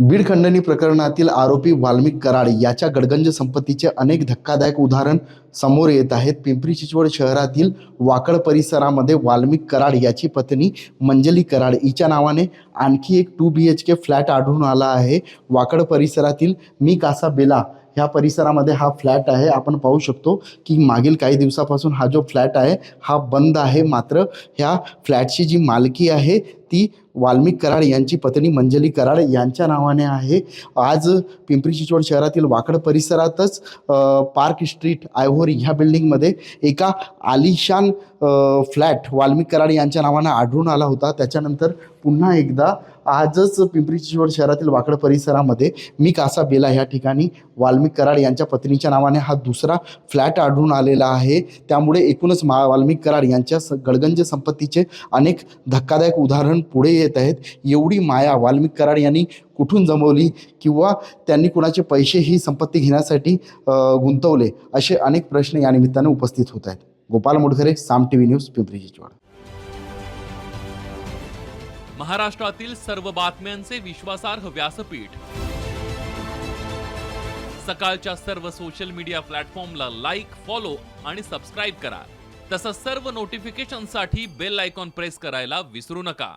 बीड खंडणी प्रकरणातील आरोपी वाल्मिक कराड याच्या गडगंज संपत्तीचे अनेक धक्कादायक उदाहरण समोर येत आहेत. पिंपरी चिंचवड शहरातील वाकड परिसरामध्ये वाल्मिक कराड याची पत्नी मंजली कराड हिच्या नावाने आणखी एक two B H K flat आढळून आला आहे. वाकड परिसरातील मी कासा बेला ह्या परिसरामध्ये हा फ्लॅट आहे. आपण पाहू शकतो की मागील काही दिवसापासून हा जो फ्लॅट आहे हा बंद आहे. मात्र ह्या फ्लॅटची जी मालकी आहे ती वाल्मिक कराड यांची पत्नी मंजली कराड यांच्या नावाने आहे. आज पिंपरी चिंचवड शहरातील वाकड परिसरातच पार्क स्ट्रीट आयव्होरी ह्या बिल्डिंगमध्ये एका आलिशान फ्लॅट वाल्मिक कराड यांच्या नावानं आढळून आला होता. त्याच्यानंतर पुन्हा एकदा आजच पिंपरी चिंचवड शहरातील वाकड परिसरामध्ये मी कासा बेला ह्या ठिकाणी वाल्मिक कराड यांच्या पत्नीच्या नावाने हा दुसरा फ्लॅट आढळून आलेला आहे. त्यामुळे एकूणच मा वाल्मिक कराड यांच्या स गडगंज संपत्तीचे अनेक धक्कादायक उदाहरण पुढे येत आहेत. एवढी माया वाल्मिक कराड यांनी कुठून जमवली किंवा त्यांनी कुणाचे पैसे ही संपत्ती घेण्यासाठी गुंतवले असे अनेक प्रश्न या निमित्ताने उपस्थित होत आहेत. Gopal Mudghare Saam T V news Pimpri Chinchwad. महाराष्ट्रातील सर्व बातम्यांचे विश्वासार्ह व्यासपीठ. सकाळच्या सर्व सोशल मीडिया प्लॅटफॉर्मला लाईक फॉलो आणि सबस्क्राईब करा. तसंच सर्व नोटिफिकेशनसाठी बेल आयकॉन प्रेस करायला विसरू नका.